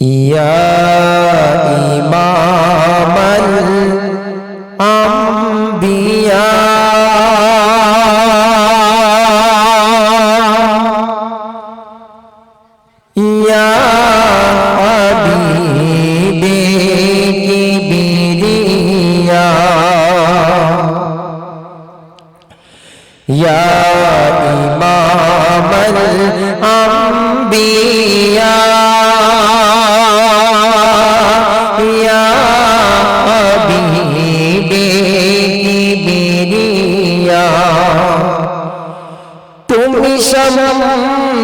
يا إمام الأنبياء يا حبيبي كبرياء يا إمام الأنبياء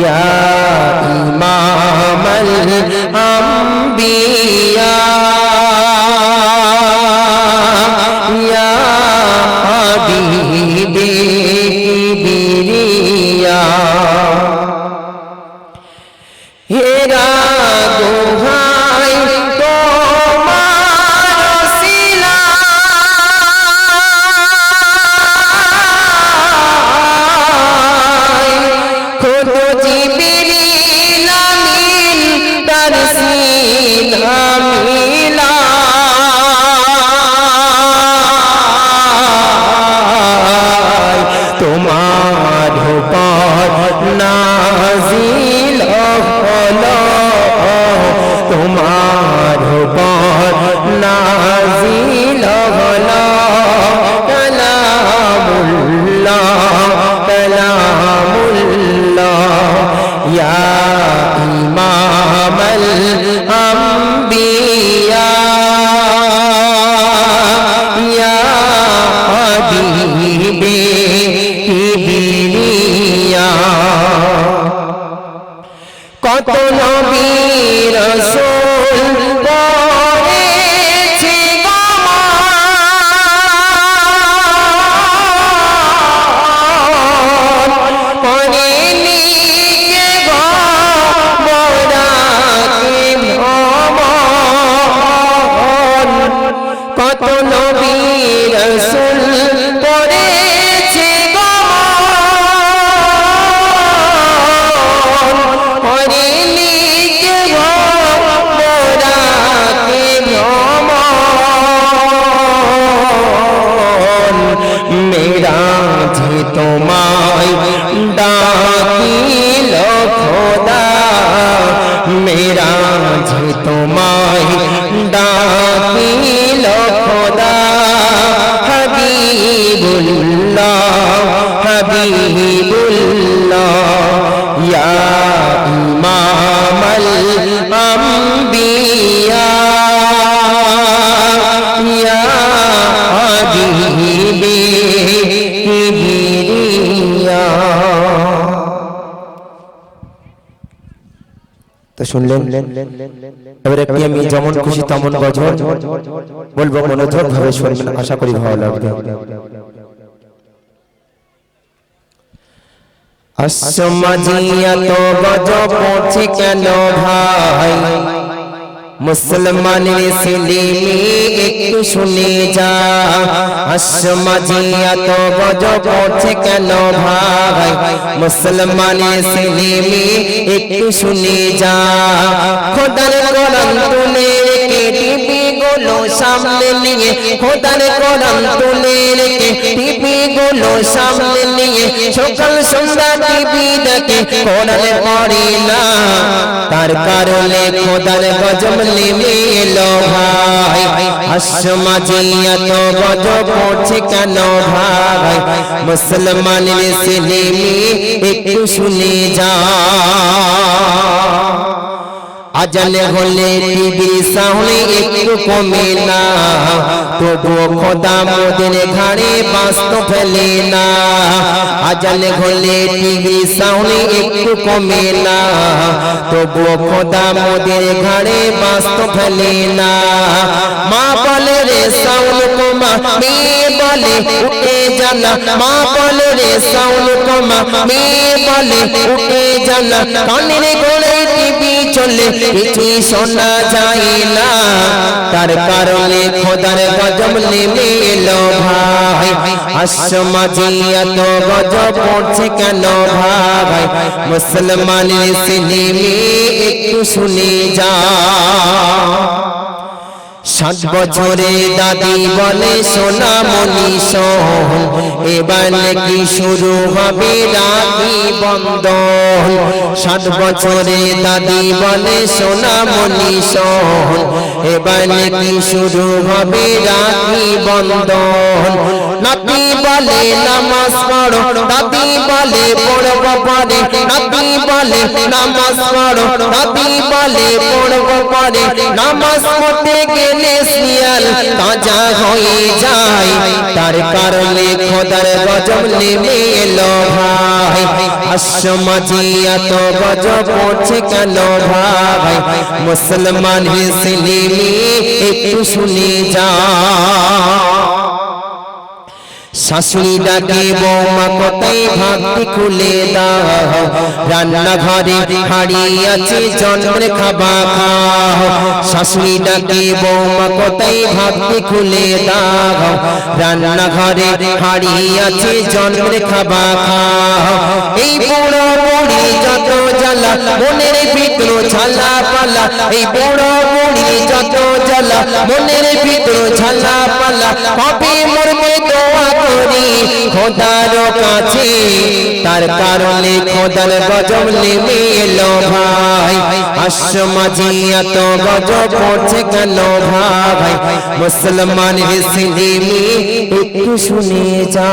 ইয়া ইমামাল আম্বিয়া ইয়া হাবিবে কিবরিয়া হেরা যে তোমায় ডাকিল খোদা। হাবিবুল্লাহ হাবিবুল্লাহ। তো শুনলেন? এবারে কি আমি যেমন খুশি তেমন গজল? বলব মনোযোগ ভাবে শুনবেন, আশা করি ভালো লাগবে। আসমাজিয়া তো গজব পৌঁছে কেন ভাই? মুসলমানের সিলিমি একটু শুনে যা। আসমাজিয়া তো গজ পড়ছে কেন ভাই? মুসলমানের সিলিমি একটু শুনে যা। খোদার কোরআন তুলে টিভি গুলো সামনে নিয়ে, খোদার কোরআন তুলে রেখে, টিভি গুলো সামনে নিয়ে, সকাল সন্ধ্যা টিভি দেখে, কোরআন পড়ে না। তার কারণে খোদার গজব নেমে ভাই। আসমা জিয়াত গজ পড়ছে কেন ভাই মুসলমানের মেয়ে একটু শুনে যা। আজানে হলে টিভি সাউন্ড একটু কমে না। তবুও খোদা মোদের ঘাড়ে বাস্ত ফেলে না। আজানে হলে টিভি সাউন্ড একটু কমে না। তবুও খোদা মোদের ঘাড়ে বাস্ত ফেলে না। মা বলে রে সাউন্ড কমা মেয়ে বলে উঠে জানা। মা বলে রে সাউন্ড কমা মেয়ে বলে উঠে জানা। কানের গোড়ে চলে, কিছু শোনা যায় না। তার কারণে খোদার গজব নেমে এলো ভাই আসমাজি এত গজব পড়ছে কেন ভাই? মুসলমানের সিনেমে একটু শুনে যা। সাত বছরে দাদি বলে সোনা মনি এবার কি শুরু হবে রাখি বন্ধন। ষাট বছরে দাদি বলে সোনা মনি নাকি শুরু হবে রাখি বন্ধন? বলে নামাজ পড়ো বলে বলে নামাজ পড়ো বলে নামাজ পড়তে গেলে শিয়াল তাজা হয়ে যায়, তার কারণে খোদার গজব নেমে এলো ভাই। এত গজব পড়ছে কেন ভাই? মুসলমান একটু শুনে যা। শাশুড়ি ডাকে, বৌমা কোথায়? ভাবতে খুলে দাও। রান্নাঘরে হাড়ি আছে, জন্মের খাবা খাও। শাশুড়ি ডাকে, বৌমা কোথায়? ভাবতে খুলে দাও। রান্নাঘরে হাড়ি আছে, জন্মের খাবা খাও। এই বুড়ো বুড়ি যত জ্বালা, মনের ভিতর ছালা পালা এই বুড়ো বুড়ি যত জ্বালা, মনের ভিতর ছালা পালা কবে মরবে দোয়া করি খোদার কাছে। তার কারণে খোদার গজব নেমে এলো ভাই। আসমাজি এত গজব পড়ছে কেন ভাই। মুসলমান হিসেবে একটু শুনে যা।